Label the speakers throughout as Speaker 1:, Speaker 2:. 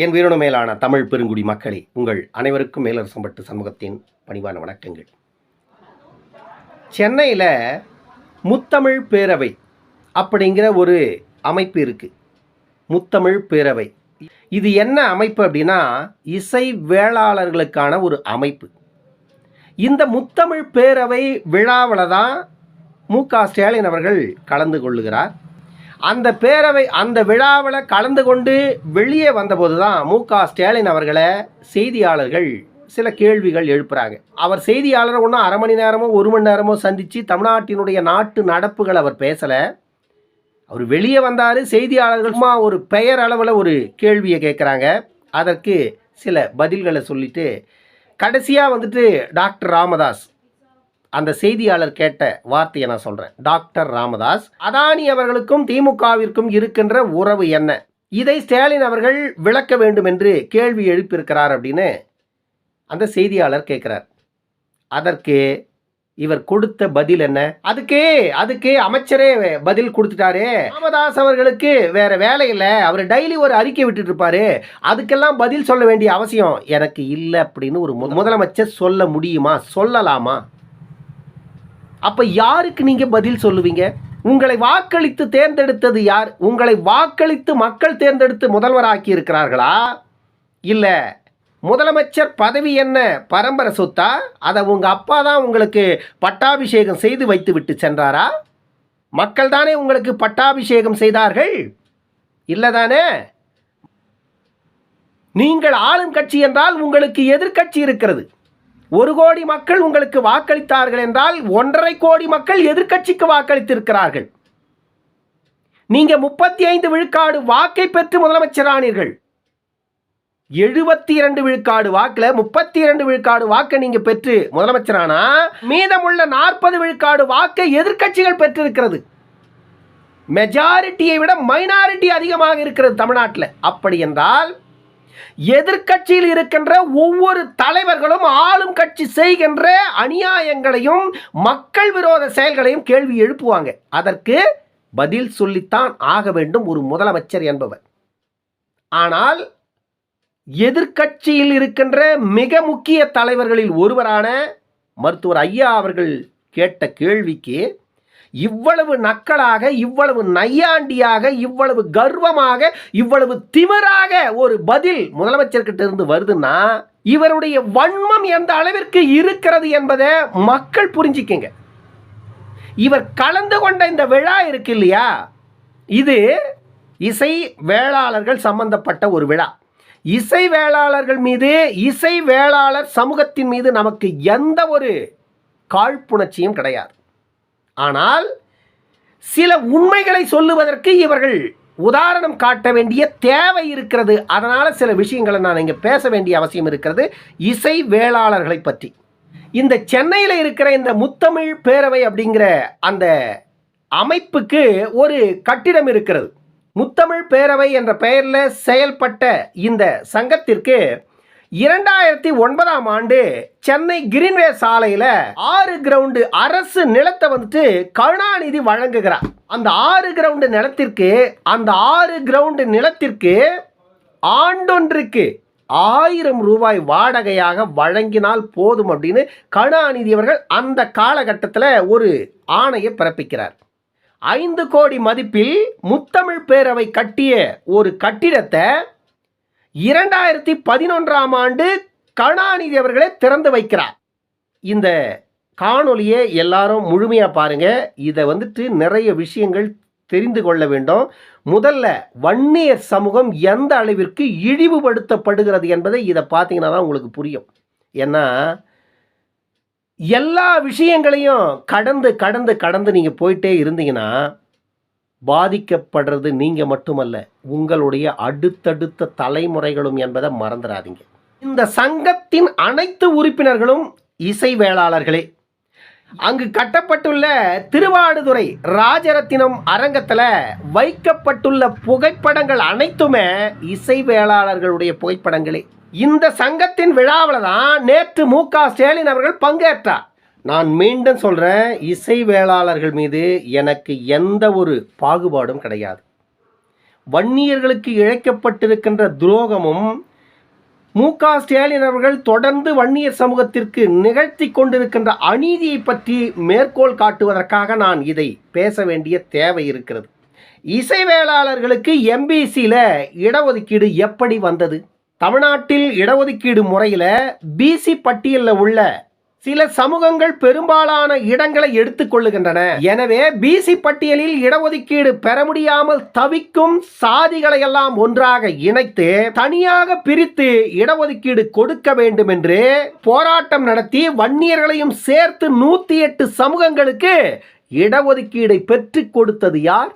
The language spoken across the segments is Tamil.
Speaker 1: என் உயிரின மேலான தமிழ் பெருங்குடி மக்களே உங்கள் அனைவருக்கும் மேலரசம்பட்டு சமூகத்தின் பணிவான வணக்கங்கள். சென்னையில் முத்தமிழ் பேரவை அப்படிங்கிற ஒரு அமைப்பு இருக்குது முத்தமிழ் பேரவை. இது என்ன அமைப்பு அப்படின்னா இசை வேளாளர்களுக்கான ஒரு அமைப்பு. இந்த முத்தமிழ் பேரவை விழாவில் தான் மு க ஸ்டாலின் அவர்கள் கலந்து கொள்ளுகிறார். அந்த பேரவை அந்த விழாவில் கலந்து கொண்டு வெளியே வந்தபோது தான் மு க ஸ்டாலின் அவர்களை செய்தியாளர்கள் சில கேள்விகள் எழுப்புறாங்க. அவர் செய்தியாளரை ஒன்றும் அரை மணி நேரமோ ஒரு மணி நேரமோ சந்தித்து தமிழ்நாட்டினுடைய நாட்டு நடப்புகள் அவர் பேசலை. அவர் வெளியே வந்தார் செய்தியாளர்கள் சும்மா ஒரு பெயர் அளவில் ஒரு கேள்வியை கேட்குறாங்க அதற்கு சில பதில்களை சொல்லிட்டு கடைசியாக வந்துட்டு டாக்டர் ராமதாஸ் அந்த செய்தியாளர் கேட்ட வார்த்தையை நான் சொல்கிறேன் டாக்டர் ராமதாஸ் அதானி அவர்களுக்கும் திமுகவிற்கும் இருக்கின்ற உறவு என்ன? இதை ஸ்டாலின் அவர்கள் விளக்க வேண்டும் என்று கேள்வி எழுப்பியிருக்கிறார் அப்படின்னு அந்த செய்தியாளர் கேட்குறார். அதற்கு இவர் கொடுத்த பதில் என்ன? அதுக்கு அதுக்கு அமைச்சரே பதில் கொடுத்துட்டாரு. ராமதாஸ் அவர்களுக்கு வேற வேலை இல்லை. அவர் டெய்லி ஒரு அறிக்கை விட்டுட்டு இருப்பாரு. அதுக்கெல்லாம் பதில் சொல்ல வேண்டிய அவசியம் எனக்கு இல்லை அப்படின்னு ஒரு முதலமைச்சர் சொல்ல முடியுமா? சொல்லலாமா? அப்போ யாருக்கு நீங்கள் பதில் சொல்லுவீங்க? உங்களை வாக்களித்து தேர்ந்தெடுத்தது யார்? உங்களை வாக்களித்து மக்கள் தேர்ந்தெடுத்து முதல்வராக்கி இருக்கிறார்களா? இல்லை முதலமைச்சர் பதவி என்ன? பரம்பரை சொத்தா? அதை உங்கள் அப்பா தான் உங்களுக்கு பட்டாபிஷேகம் செய்து வைத்து விட்டு சென்றாரா? மக்கள் தானே உங்களுக்கு பட்டாபிஷேகம் செய்தார்கள்? இல்லதானே நீங்கள் ஆளும் கட்சி என்றால் உங்களுக்கு எதிர்க்கட்சி இருக்கிறது. ஒரு கோடி மக்கள் உங்களுக்கு வாக்களித்தார்கள் என்றால் ஒன்றரை கோடி மக்கள் எதிர்க்கட்சிக்கு வாக்களித்திருக்கிறார்கள். நீங்க முப்பத்தி ஐந்து விழுக்காடு வாக்கை பெற்று முதலமைச்சரானீர்கள். எழுபத்தி இரண்டு விழுக்காடு வாக்குல முப்பத்தி இரண்டு விழுக்காடு வாக்கை நீங்க பெற்று முதலமைச்சரானா? மீதமுள்ள நாற்பது விழுக்காடு வாக்கை எதிர்க்கட்சிகள் பெற்றிருக்கிறது. மெஜாரிட்டியை விட மைனாரிட்டி அதிகமாக இருக்கிறது தமிழ்நாட்டில். அப்படி என்றால் எதிர்க்கட்சியில் இருக்கின்ற ஒவ்வொரு தலைவர்களும் ஆளும் கட்சி செய்கின்ற அநியாயங்களையும் மக்கள் விரோத செயல்களையும் கேள்வி எழுப்புவாங்க. அதற்கு பதில் சொல்லித்தான் ஆக வேண்டும் ஒரு முதலமைச்சர் என்பவர். ஆனால் எதிர்க்கட்சியில் இருக்கின்ற மிக முக்கிய தலைவர்களில் ஒருவரான மருத்துவர் ஐயா அவர்கள் கேட்ட கேள்விக்கு இவ்வளவு நக்கலாக இவ்வளவு நையாண்டியாக இவ்வளவு கர்வமாக இவ்வளவு திமிராக ஒரு பதில் முதலமைச்சர்கிட்ட இருந்து வருதுன்னா இவருடைய வன்மம் எந்த அளவிற்கு இருக்கிறது என்பதை மக்கள் புரிஞ்சிக்கங்க. இவர் கலந்து கொண்ட இந்த விழா இருக்கு இல்லையா? இது இசை வேளாளர்கள் சம்பந்தப்பட்ட ஒரு விழா. இசை வேளாளர்கள் மீது இசை வேளாளர் சமூகத்தின் மீது நமக்கு எந்த ஒரு காழ்ப்புணர்ச்சியும் கிடையாது. ஆனால் சில உண்மைகளை சொல்லுவதற்கு இவர்கள் உதாரணம் காட்ட வேண்டிய தேவை இருக்கிறது. அதனால் சில விஷயங்களை நான் இங்கே பேச வேண்டிய அவசியம் இருக்கிறது. இசை வேளாளர்களை பற்றி. இந்த சென்னையில் இருக்கிற இந்த முத்தமிழ் பேரவை அப்படிங்கிற அந்த அமைப்புக்கு ஒரு கட்டிடம் இருக்கிறது. முத்தமிழ் பேரவை என்ற பெயரில் செயல்பட்ட இந்த சங்கத்திற்கு இரண்டாயிரத்தி ஒன்பதாம் ஆண்டு சென்னை கிரீன்வே சாலையில் ஆறு கிரவுண்டு அரசு நிலத்தை வந்துட்டு கருணாநிதி வழங்குகிறார். அந்த ஆறு கிரவுண்டு நிலத்திற்கு அந்த ஆறு கிரவுண்டு நிலத்திற்கு ஆண்டொன்றுக்கு ஆயிரம் ரூபாய் வாடகையாக வழங்கினால் போதும் அப்படின்னு கருணாநிதி அவர்கள் அந்த காலகட்டத்தில் ஒரு ஆணையை பிறப்பிக்கிறார். ஐந்து கோடி மதிப்பில் முத்தமிழ் பேரவை கட்டிய ஒரு கட்டிடத்தை இரண்டாயிரத்தி பதினொன்றாம் ஆண்டு கருணாநிதி அவர்களை திறந்து வைக்கிறார். இந்த காணொலியை எல்லாரும் முழுமையாக பாருங்க. இதை வந்துட்டு நிறைய விஷயங்கள் தெரிந்து கொள்ள வேண்டும். முதல்ல வன்னியர் சமூகம் எந்த அளவிற்கு இழிவுபடுத்தப்படுகிறது என்பதை இதை பார்த்தீங்கன்னா தான் உங்களுக்கு புரியும். ஏன்னா எல்லா விஷயங்களையும் கடந்து கடந்து கடந்து நீங்கள் போயிட்டே இருந்தீங்கன்னா பாதிக்கப்படுறது நீங்கள் மட்டுமல்ல உங்களுடைய அடுத்தடுத்த தலைமுறைகளும் என்பதை மறந்துடாதீங்க. இந்த சங்கத்தின் அனைத்து உறுப்பினர்களும் இசை வேளாளர்களே அங்கு கட்டப்பட்டுள்ள திருவாடுதுறை ராஜரத்தினம் அரங்கத்தில் வைக்கப்பட்டுள்ள புகைப்படங்கள் அனைத்துமே இசை வேளாளர்களுடைய புகைப்படங்களே. இந்த சங்கத்தின் விழாவில் தான் நேற்று மு க ஸ்டாலின் அவர்கள் பங்கேற்றார். நான் மீண்டும் சொல்கிறேன் இசை வேளாளர்கள் மீது எனக்கு எந்த ஒரு பாகுபாடும் கிடையாது. வன்னியர்களுக்கு இழைக்கப்பட்டிருக்கின்ற துரோகமும் மு க ஸ்டாலின் அவர்கள் தொடர்ந்து வன்னியர் சமூகத்திற்கு நிகழ்த்தி கொண்டிருக்கின்ற அநீதியை பற்றி மேற்கோள் காட்டுவதற்காக நான் இதை பேச வேண்டிய தேவை இருக்கிறது. இசை வேளாளர்களுக்கு எம்பிசியில் இடஒதுக்கீடு எப்படி வந்தது? தமிழ்நாட்டில் இடஒதுக்கீடு முறையில் பிசி பட்டியலில் உள்ள சில சமூகங்கள் பெரும்பாலான இடங்களை எடுத்துக்கொள்ளுகின்றன. எனவே பிசி பட்டியலில் இடஒதுக்கீடு பெற முடியாமல் தவிக்கும் சாதிகளை எல்லாம் ஒன்றாக இணைத்து தனியாக பிரித்து இடஒதுக்கீடு கொடுக்க வேண்டும் என்று போராட்டம் நடத்தி வன்னியர்களையும் சேர்த்து நூத்தி எட்டு சமூகங்களுக்கு இடஒதுக்கீடை பெற்றுக் கொடுத்தது யார்?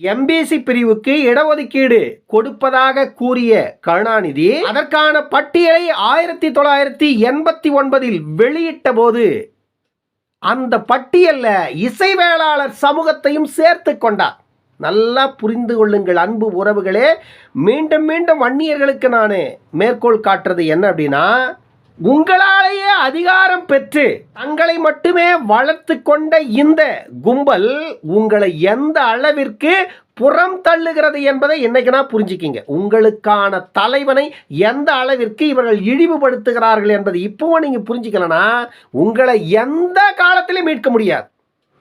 Speaker 1: எம்பிசி பிரிவுக்கு இடஒதுக்கீடு கொடுப்பதாக கூறிய கருணாநிதி அதற்கான பட்டியலை ஆயிரத்தி தொள்ளாயிரத்தி எண்பத்தி ஒன்பதில் வெளியிட்ட போது அந்த பட்டியல்ல இசைவேளாளர் சமூகத்தையும் சேர்த்து கொண்டார். நல்லா புரிந்து கொள்ளுங்கள் அன்பு உறவுகளே. மீண்டும் மீண்டும் வன்னியர்களுக்கு நான் மேற்கோள் காட்டுறது என்ன அப்படின்னா உங்களாலேயே அதிகாரம் பெற்று தங்களை மட்டுமே வளர்த்து கொண்ட இந்த கும்பல் உங்களை எந்த அளவிற்கு புறம் தள்ளுகிறது என்பதை என்னைக்குனா புரிஞ்சுக்கிங்க. உங்களுக்கான தலைவனை எந்த அளவிற்கு இவர்கள் இழிவுபடுத்துகிறார்கள் என்பதை இப்பவும் நீங்கள் புரிஞ்சுக்கலனா உங்களை எந்த காலத்திலையும் மீட்க முடியாது.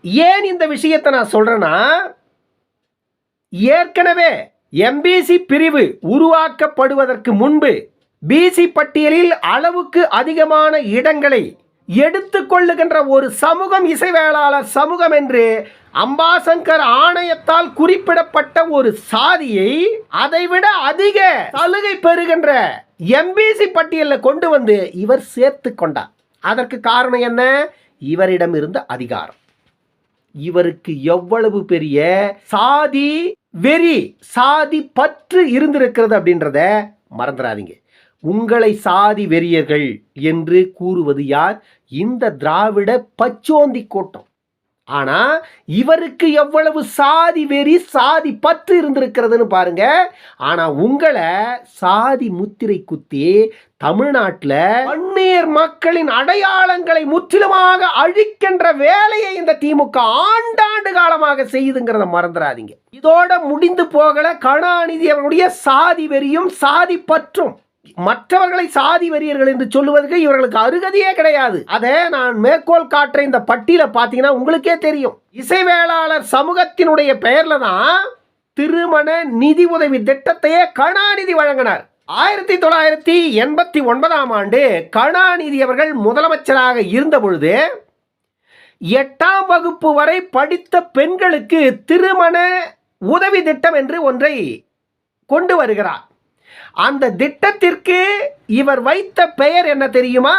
Speaker 1: ஏன் இந்த விஷயத்தை நான் சொல்கிறேன்னா ஏற்கனவே எம்பிசி பிரிவு உருவாக்கப்படுவதற்கு முன்பு பிசி பட்டியலில் அளவுக்கு அதிகமான இடங்களை எடுத்துக்கொள்ளுகின்ற ஒரு சமூகம் இசைவேளாளர் சமூகம் என்று அம்பாசங்கர் ஆணையத்தால் குறிப்பிடப்பட்ட ஒரு சாதியை அதைவிட அதிக சலுகை பெறுகின்ற எம்பிசி பட்டியலில் கொண்டு வந்து இவர் சேர்த்து கொண்டார். அதற்கு காரணம் என்ன? இவரிடம் இருந்த அதிகாரம். இவருக்கு எவ்வளவு பெரிய சாதி வெறி சாதி பற்று இருந்திருக்கிறது அப்படின்றத மறந்துடாதீங்க. உங்களை சாதி வெறியர்கள் என்று கூறுவது யார்? இந்த திராவிட பச்சோந்தி கூட்டம். ஆனா இவருக்கு எவ்வளவு சாதி வெறி சாதி பற்று இருந்திருக்கிறதுன்னு பாருங்க. ஆனா உங்களை சாதி முத்திரை குத்தி தமிழ்நாட்டில் வன்னியர் மக்களின் அடையாளங்களை முற்றிலுமாக அழிக்கின்ற வேலையை இந்த திமுக ஆண்டாண்டு காலமாக செய்யுதுங்கிறத மறந்துடாதீங்க. இதோட முடிந்து போகல கருணாநிதி அவருடைய சாதி வெறியும் சாதி பற்றும். மற்றவர்களை சாதி வெறியர்கள் என்று சொல்லுவதற்கு இவர்களுக்கு அருகதையே கிடையாது. அதை நான் மேற்கோள் காட்டுற இந்த பட்டியலை பார்த்தீங்கன்னா உங்களுக்கே தெரியும். இசைவேளாளர் சமூகத்தினுடைய பெயர்ல தான் திருமண நிதி உதவி திட்டத்தையே கருணாநிதி வழங்கினார். ஆயிரத்தி தொள்ளாயிரத்தி எண்பத்தி ஒன்பதாம் ஆண்டு கருணாநிதி அவர்கள் முதலமைச்சராக இருந்த பொழுது எட்டாம் வகுப்பு வரை படித்த பெண்களுக்கு திருமண உதவி திட்டம் என்று ஒன்றை கொண்டு வருகிறார். அந்த திட்டத்திற்கு இவர் வைத்த பெயர் என்ன தெரியுமா?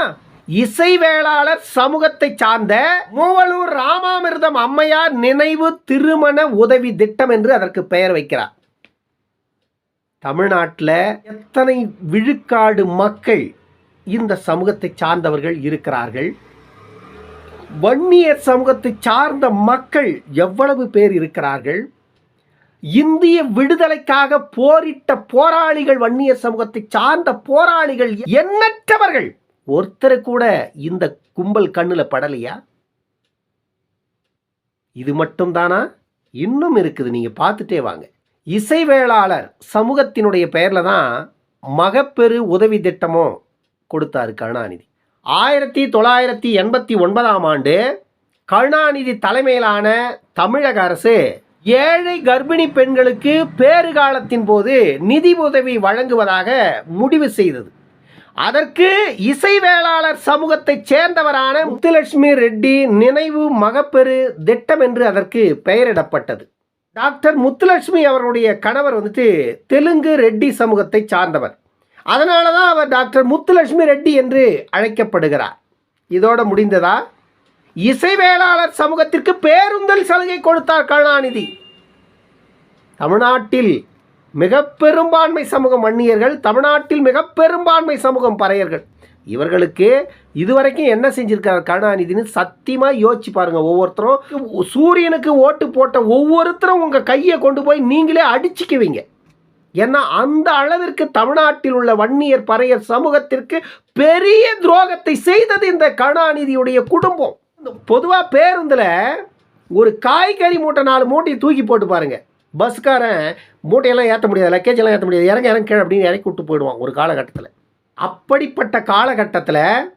Speaker 1: இசை வேளாளர் சமூகத்தை சார்ந்த மூவலூர் ராமாமிர்தம் அம்மையார் நினைவு திருமண உதவி திட்டம் என்று அதற்கு பெயர் வைக்கிறார். தமிழ்நாட்டில் எத்தனை விழுக்காடு மக்கள் இந்த சமூகத்தை சார்ந்தவர்கள் இருக்கிறார்கள்? வன்னியர் சமூகத்தை சார்ந்த மக்கள் எவ்வளவு பேர் இருக்கிறார்கள்? இந்திய விடுதலைக்காக போரிட்ட போராளிகள் வன்னியர் சமூகத்தை சார்ந்த போராளிகள் எண்ணற்றவர்கள். ஒருத்தர் கூட இந்த கும்பல் கண்ணில் படலையா? இது மட்டும் தானா இன்னும் இருக்குது நீங்கள் பார்த்துட்டே வாங்க. இசைவேளாளர் சமூகத்தினுடைய பெயரில் தான் மகப்பெரு உதவி திட்டமும் கொடுத்தாரு கருணாநிதி. ஆயிரத்தி தொள்ளாயிரத்தி எண்பத்தி ஒன்பதாம் ஆண்டு கருணாநிதி தலைமையிலான தமிழக அரசு ஏழை கர்ப்பிணி பெண்களுக்கு பேறுகாலத்தின் போது நிதி உதவி வழங்குவதாக முடிவு செய்தது. அதற்கு இசை வேளாளர் சமூகத்தைச் சேர்ந்தவரான முத்துலட்சுமி ரெட்டி நினைவு மகப்பெரு திட்டம் என்று அதற்கு பெயரிடப்பட்டது. டாக்டர் முத்துலட்சுமி அவருடைய கணவர் வந்துட்டு தெலுங்கு ரெட்டி சமூகத்தை சார்ந்தவர். அதனால தான் அவர் டாக்டர் முத்துலட்சுமி ரெட்டி என்று அழைக்கப்படுகிறார். இதோட முடிந்ததா? இசைவேளாளர் சமூகத்திற்கு பேருந்தல் சலுகை கொடுத்தார் கருணாநிதி. தமிழ்நாட்டில் மிக பெரும்பான்மை சமூகம் வன்னியர்கள் தமிழ்நாட்டில் மிக பெரும்பான்மை சமூகம் பறையர்கள். இவர்களுக்கு இதுவரைக்கும் என்ன செஞ்சுருக்கார் கருணாநிதினு சத்தியமாக யோசிச்சு பாருங்க ஒவ்வொருத்தரும். சூரியனுக்கு ஓட்டு போட்ட ஒவ்வொருத்தரும் உங்கள் கையை கொண்டு போய் நீங்களே அடிச்சுக்குவீங்க. ஏன்னா அந்த அளவிற்கு தமிழ்நாட்டில் உள்ள வன்னியர் பறையர் சமூகத்திற்கு பெரிய துரோகத்தை செய்தது இந்த கருணாநிதியுடைய குடும்பம். பொதுவாக பேருந்தில் ஒரு காய்கறி மூட்டை நாலு மூட்டையை தூக்கி போட்டு பாருங்கள் பஸ்காரன் மூட்டையெல்லாம் ஏற்ற முடியாது லக்கேஜ் எல்லாம் ஏற்ற முடியாது. இறங்க இறங்க கீழே அப்படின்னு இறக்கி விட்டு போயிடுவான் ஒரு காலகட்டத்தில். அப்படிப்பட்ட காலகட்டத்தில்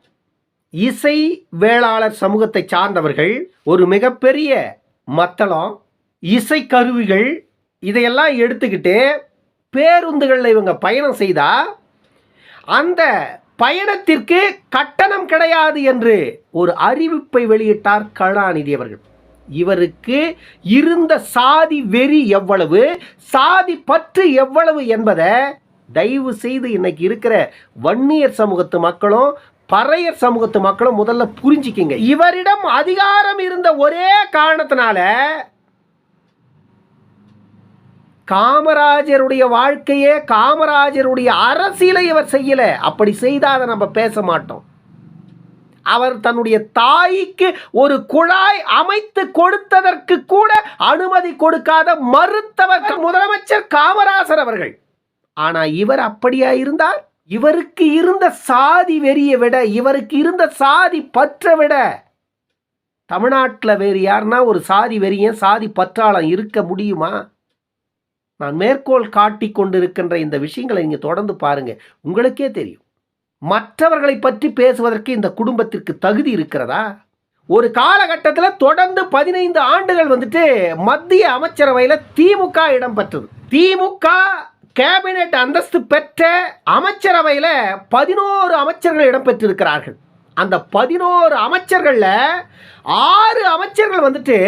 Speaker 1: இசை வேளாளர் சமூகத்தை சார்ந்தவர்கள் ஒரு மிகப்பெரிய மத்தளம் இசை கருவிகள் இதையெல்லாம் எடுத்துக்கிட்டு பேருந்துகளில் இவங்க பயணம் செய்தால் அந்த பயணத்திற்கு கட்டணம் கிடையாது என்று ஒரு அறிவிப்பை வெளியிட்டார் கருணாநிதி அவர்கள். இவருக்கு இருந்த சாதி வெறி எவ்வளவு சாதி பற்று எவ்வளவு என்பதை தயவு செய்து இன்னைக்கு இருக்கிற வன்னியர் சமூகத்து மக்களும் பறையர் சமூகத்து மக்களும் முதல்ல புரிஞ்சுக்கிங்க. இவரிடம் அதிகாரம் இருந்த ஒரே காரணத்தினால காமராஜருடைய வாழ்க்கையே காமராஜருடைய அரசியலை இவர் செய்யலை. அப்படி செய்தால் அதை நம்ம பேச மாட்டோம். அவர் தன்னுடைய தாய்க்கு ஒரு குழாய் அமைத்து கொடுத்ததற்கு கூட அனுமதி கொடுக்காத மறுத்தவர் முதலமைச்சர் காமராசர் அவர்கள். ஆனால் இவர் அப்படியா இருந்தார்? இவருக்கு இருந்த சாதி வெறியை விட இவருக்கு இருந்த சாதி பற்ற விட தமிழ்நாட்டில் வேறு யாருன்னா ஒரு சாதி வெறியன் சாதி பற்றாளம் இருக்க முடியுமா? நான் மேற்கோள் காட்டி கொண்டிருக்கின்ற இந்த விஷயங்களை நீங்கள் தொடர்ந்து பாருங்கள் உங்களுக்கே தெரியும். மற்றவர்களை பற்றி பேசுவதற்கு இந்த குடும்பத்திற்கு தகுதி இருக்கிறதா? ஒரு காலகட்டத்தில் தொடர்ந்து பதினைந்து ஆண்டுகள் வந்துட்டு மத்திய அமைச்சரவையில் திமுக இடம் பெற்றது திமுக கேபினெட் அந்தஸ்து பெற்ற அமைச்சரவையில் பதினோரு அமைச்சர்கள் இடம் பெற்றிருக்கிறார்கள் அந்த பதினோரு அமைச்சர்களில் ஆறு அமைச்சர்கள் வந்துட்டு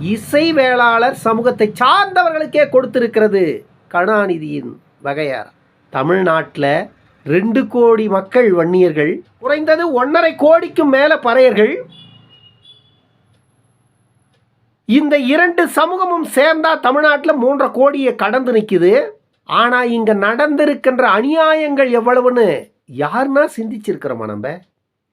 Speaker 1: இசை வேளாளர் சமூகத்தை சார்ந்தவர்களுக்கே கொடுத்திருக்கிறது கருணாநிதியின் வகையார். தமிழ்நாட்டில் ரெண்டு கோடி மக்கள் வன்னியர்கள் குறைந்தது ஒன்றரை கோடிக்கும் மேலே பறையர்கள். இந்த இரண்டு சமூகமும் சேர்ந்தா தமிழ்நாட்டில் மூன்றரை கோடியை கடந்து நிற்குது ஆனால் இங்கே நடந்திருக்கின்ற அநியாயங்கள் எவ்வளவுன்னு யாருன்னா சிந்திச்சிருக்கிறோமா நம்ம?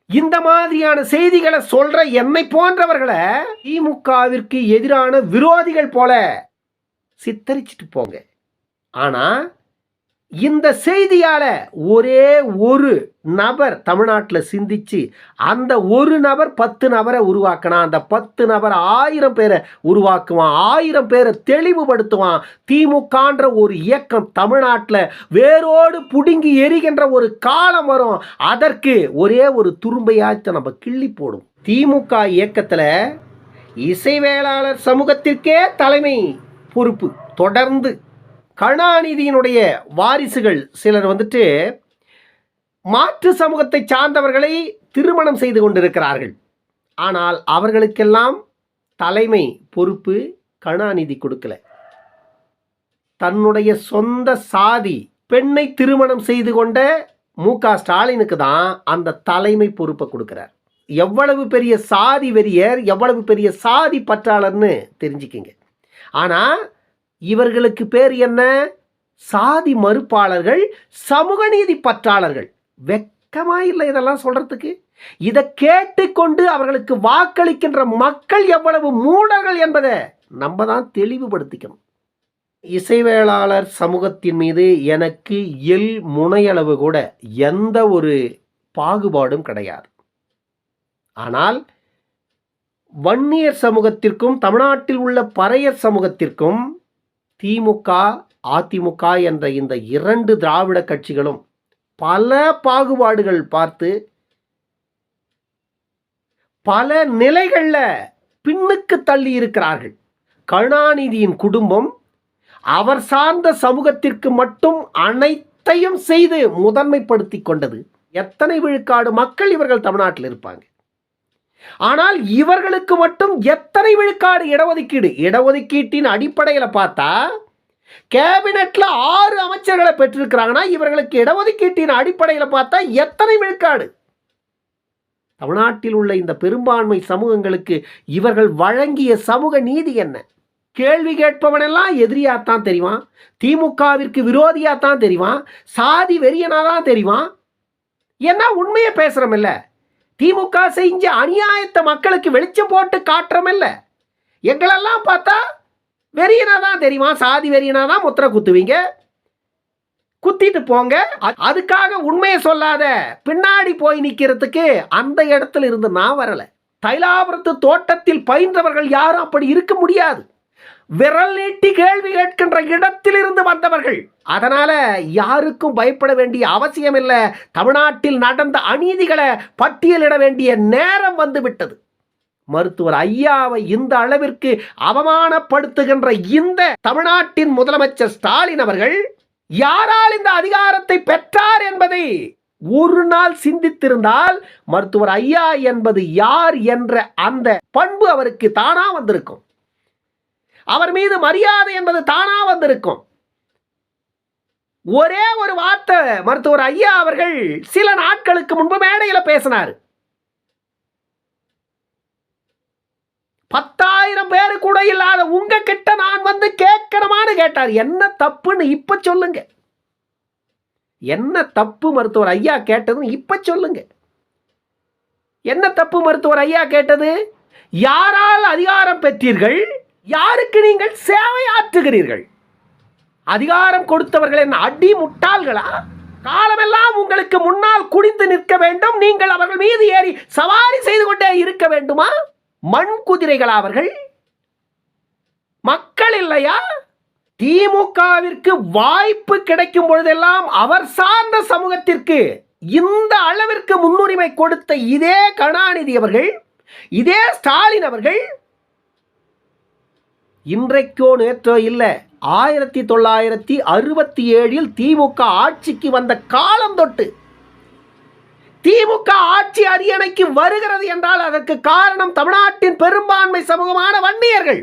Speaker 1: இந்த மாதிரியான செய்திகளை சொல்ற என்னை போன்றவர்களை திமுகவிற்கு எதிரான விரோதிகள் போல சித்தரிச்சிட்டு போங்க. ஆனால் இந்த செய்தியால் ஒரே ஒரு நபர் தமிழ்நாட்டில் சிந்திச்சு அந்த ஒரு நபர் பத்து நபரை உருவாக்கினா அந்த பத்து நபர் ஆயிரம் பேரை உருவாக்குவான். ஆயிரம் பேரை தெளிவுபடுத்துவான். திமுகன்ற ஒரு இயக்கம் தமிழ்நாட்டில் வேரோடு புடுங்கி எரிகின்ற ஒரு காலம் வரும். அதற்கு ஒரே ஒரு துரும்பையாச்சும் நம்ம கிள்ளி போடும். திமுக இயக்கத்தில் இசைவேளாளர் சமூகத்திற்கே தலைமை பொறுப்பு தொடர்ந்து கருணாநிதியினுடைய வாரிசுகள் சிலர் வந்துட்டு மாற்று சமூகத்தை சார்ந்தவர்களை திருமணம் செய்து கொண்டிருக்கிறார்கள். ஆனால் அவர்களுக்கெல்லாம் தலைமை பொறுப்பு கருணாநிதி கொடுக்கல. தன்னுடைய சொந்த சாதி பெண்ணை திருமணம் செய்து கொண்ட மு. க. ஸ்டாலினுக்கு தான் அந்த தலைமை பொறுப்பை கொடுக்குறார். எவ்வளவு பெரிய சாதி வெறியர் எவ்வளவு பெரிய சாதி பற்றாளர்னு தெரிஞ்சுக்கிங்க. ஆனால் இவர்களுக்கு பேர் என்ன? சாதி மறுப்பாளர்கள் சமூக நீதி பற்றாளர்கள். வெக்கமா இல்லை இதெல்லாம் சொல்றதுக்கு? இதை கேட்டுக்கொண்டு அவர்களுக்கு வாக்களிக்கின்ற மக்கள் எவ்வளவு மூடர்கள் என்பதை நம்ம தான் தெளிவுபடுத்திக்கணும். இசைவேளாளர் சமூகத்தின் மீது எனக்கு எல் முனையளவு கூட எந்த ஒரு பாகுபாடும் கிடையாது. ஆனால் வன்னியர் சமூகத்திற்கும் தமிழ்நாட்டில் உள்ள பறையர் சமூகத்திற்கும் திமுக அதிமுக என்ற இந்த இரண்டு திராவிட கட்சிகளும் பல பாகுபாடுகள் பார்த்து பல நிலைகளில் பின்னுக்கு தள்ளி இருக்கிறார்கள். கருணாநிதியின் குடும்பம் அவர் சார்ந்த சமூகத்திற்கு மட்டும் அனைத்தையும் செய்து முதன்மைப்படுத்தி கொண்டது. எத்தனை விழுக்காடு மக்கள் இவர்கள் தமிழ்நாட்டில் இருப்பாங்க? ஆனால் இவர்களுக்கு மட்டும் எத்தனை விழுக்காடு இடஒதுக்கீடு? இடஒதுக்கீட்டின் அடிப்படையில் பார்த்தா கேபினெட்டில் ஆறு அமைச்சர்களை பெற்றிருக்கிறாங்கன்னா இவர்களுக்கு இடஒதுக்கீட்டின் அடிப்படையில் பார்த்தா எத்தனை விழுக்காடு? தமிழ்நாட்டில் உள்ள இந்த பெரும்பான்மை சமூகங்களுக்கு இவர்கள் வழங்கிய சமூக நீதி என்ன? கேள்வி கேட்பவனெல்லாம் எதிரியாத்தான் தெரிவான். திமுகவிற்கு விரோதியாத்தான் தெரிவான். சாதி வெறியனாதான் தெரிவான். ஏன்னா உண்மையை பேசுகிறோமில்ல திமுக செஞ்ச அநியாயத்தை மக்களுக்கு வெளிச்சம் போட்டு காட்டுறமில்ல. எங்களெல்லாம் பார்த்தா வெறியனா தான் தெரியுமா? சாதி வெறியனா தான் முத்திரை குத்துவீங்க. குத்திட்டு போங்க. அதுக்காக உண்மையை சொல்லாத. பின்னாடி போய் நிற்கிறதுக்கு அந்த இடத்துல இருந்து நான் வரலை. தைலாபுரத்து தோட்டத்தில் பயின்றவர்கள் யாரும் அப்படி இருக்க முடியாது. விரல் நீட்டி கேள்வி கேட்கின்ற இடத்திலிருந்து வந்தவர்கள். அதனால யாருக்கும் பயப்பட வேண்டிய அவசியம் இல்லை தமிழ்நாட்டில் நடந்த அநீதிகளை பட்டியலிட வேண்டிய நேரம் வந்துவிட்டது. மருத்துவர் ஐயாவை இந்த அளவிற்கு அவமானப்படுத்துகின்ற இந்த தமிழ்நாட்டின் முதலமைச்சர் ஸ்டாலின் அவர்கள் யாரால் இந்த அதிகாரத்தை பெற்றார் என்பதை ஒரு நாள் சிந்தித்திருந்தால் மருத்துவர் ஐயா என்பது யார் என்ற அந்த பண்பு அவருக்கு தானா வந்திருக்கும். அவர் மீது மரியாதை என்பது தானா வந்திருக்கும். ஒரே ஒரு வார்த்தை மருத்துவர் ஐயா அவர்கள் சில நாட்களுக்கு முன்பு மேடையில் பேசினார். பத்தாயிரம் பேரு கூட இல்லாத உங்க கிட்ட நான் வந்து கேட்கணுமான்னு கேட்டார். என்ன தப்புன்னு இப்ப சொல்லுங்க. என்ன தப்பு மருத்துவர் ஐயா கேட்டதும் இப்ப சொல்லுங்க. என்ன தப்பு மருத்துவர் ஐயா கேட்டது? யாரால் அதிகாரம் பெற்றீர்கள்? யாருக்கு நீங்கள் சேவை ஆற்றுகிறீர்கள் அதிகாரம் கொடுத்தவர்கள் என்ன அடி முட்டாள்களா? காலமெல்லாம் உங்களுக்கு முன்னால் குடிந்து நிற்க வேண்டும். நீங்கள் அவர்கள் மீது ஏறி சவாரி செய்து கொண்டே இருக்க வேண்டுமா? மண் குதிரைகள் அவர்கள்? மக்கள் இல்லையா? திமுகவிற்கு வாய்ப்பு கிடைக்கும் பொழுதெல்லாம் அவர் சார்ந்த சமூகத்திற்கு இந்த அளவிற்கு முன்னுரிமை கொடுத்த இதே கருணாநிதி அவர்கள் இதே ஸ்டாலின் அவர்கள் இன்றைக்கோ நேற்றோ இல்லை ஆயிரத்தி தொள்ளாயிரத்தி அறுபத்தி ஏழில் திமுக ஆட்சிக்கு வந்த காலம் தொட்டு திமுக ஆட்சி அரியணைக்கு வருகிறது என்றால் அதற்கு காரணம் தமிழ்நாட்டின் பெரும்பான்மை சமூகமான வன்னியர்கள்.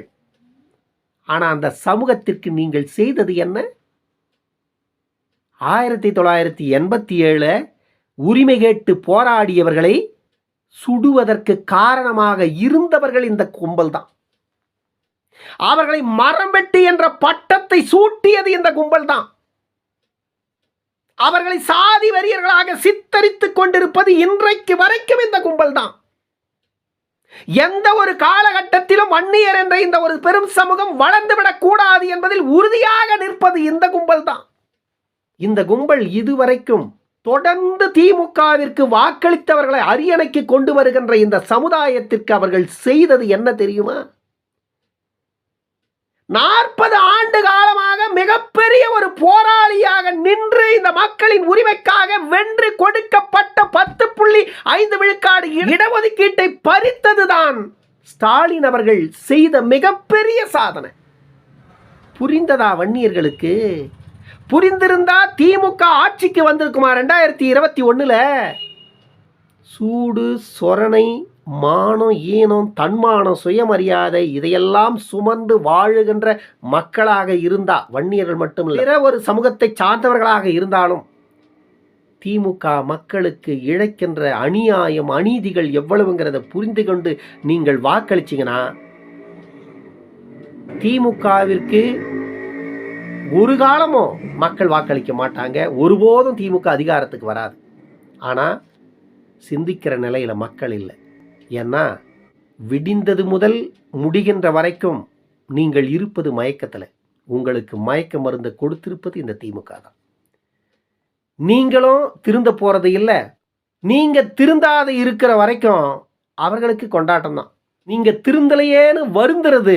Speaker 1: ஆனால் அந்த சமூகத்திற்கு நீங்கள் செய்தது என்ன? ஆயிரத்தி தொள்ளாயிரத்தி எண்பத்தி ஏழு உரிமை கேட்டு போராடியவர்களை சுடுவதற்கு காரணமாக இருந்தவர்கள் இந்த கும்பல் தான் அவர்களை மரம் வெட்டி என்ற பட்டத்தை சூட்டியது இந்த கும்பல் தான் அவர்களை சாதி வரியர்களாக சித்தரித்துக் கொண்டிருப்பது இன்றைக்கு வரைக்கும் இந்த கும்பல் தான் எந்த ஒரு காலகட்டத்திலும் வன்னியர் என்ற இந்த ஒரு பெரும் சமூகம் வளர்ந்துவிடக் கூடாது என்பதில் உறுதியாக நிற்பது இந்த கும்பல் தான் இந்த கும்பல் இதுவரைக்கும் தொடர்ந்து திமுகவிற்கு வாக்களித்தவர்களை அரியணைக்கு கொண்டு வருகின்ற இந்த சமுதாயத்திற்கு அவர்கள் செய்தது என்ன தெரியுமா? நாற்பது ஆண்டு காலமாக மிகப்பெரிய ஒரு போராளியாக நின்று இந்த மக்களின் உரிமைக்காக வென்று கொடுக்கப்பட்ட பத்து புள்ளி ஐந்து விழுக்காடு இடஒதுக்கீட்டை பறித்ததுதான் ஸ்டாலின் அவர்கள் செய்த மிகப்பெரிய சாதனை. புரிந்ததா வன்னியர்களுக்கு? புரிந்திருந்தா திமுக ஆட்சிக்கு வந்திருக்குமா? ரெண்டாயிரத்தி இருபத்தி ஒன்றில் சூடு சொரணை மானம் ஈனம் தன்மானம் சுயமரியாதை இதையெல்லாம் சுமந்து வாழுகின்ற மக்களாக இருந்தா வன்னியர்கள் மட்டுமில்லை பிற ஒரு சமூகத்தை சார்ந்தவர்களாக இருந்தாலும் திமுக மக்களுக்கு இழைக்கின்ற அநியாயம் அநீதிகள் எவ்வளவுங்கிறத புரிந்து கொண்டு நீங்கள் வாக்களிச்சீங்கன்னா திமுகவிற்கு ஒரு காலமும் மக்கள் வாக்களிக்க மாட்டாங்க. ஒருபோதும் திமுக அதிகாரத்துக்கு வராது. ஆனால் சிந்திக்கிற நிலையில் மக்கள் இல்லை. ஏன்னா விடிந்தது முதல் முடிகின்ற வரைக்கும் நீங்கள் இருப்பது மயக்கத்தில். உங்களுக்கு மயக்க மருந்தை கொடுத்திருப்பது இந்த திமுக தான் நீங்களும் திருந்த போகிறது இல்லை. நீங்கள் திருந்தாத இருக்கிற வரைக்கும் அவர்களுக்கு கொண்டாட்டம் தான் நீங்கள் திருந்தலையேன்னு வருந்துறது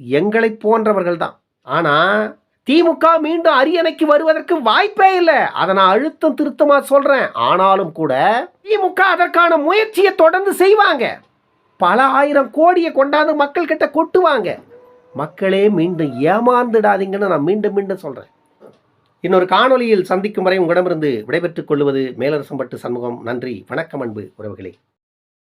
Speaker 1: எங்களை போன்றவர்கள் தான் ஆனால் திமுக மீண்டும் அரியணைக்கு வருவதற்கு வாய்ப்பே இல்லை. அதை நான் அழுத்தம் திருத்தமாக சொல்கிறேன் ஆனாலும் கூட திமுக அதற்கான முயற்சியை தொடர்ந்து செய்வாங்க. பல ஆயிரம் கோடியை கொண்டாந்து மக்கள் கிட்ட கொட்டுவாங்க. மக்களே மீண்டும் ஏமாந்துடாதீங்கன்னு நான் மீண்டும் மீண்டும் சொல்கிறேன் இன்னொரு காணொலியில் சந்திக்கும் வரை உங்களிடமிருந்து விடைபெற்றுக் கொள்வது மேலரசம்பட்டு சண்முகம். நன்றி வணக்கம் அன்பு உறவுகளே.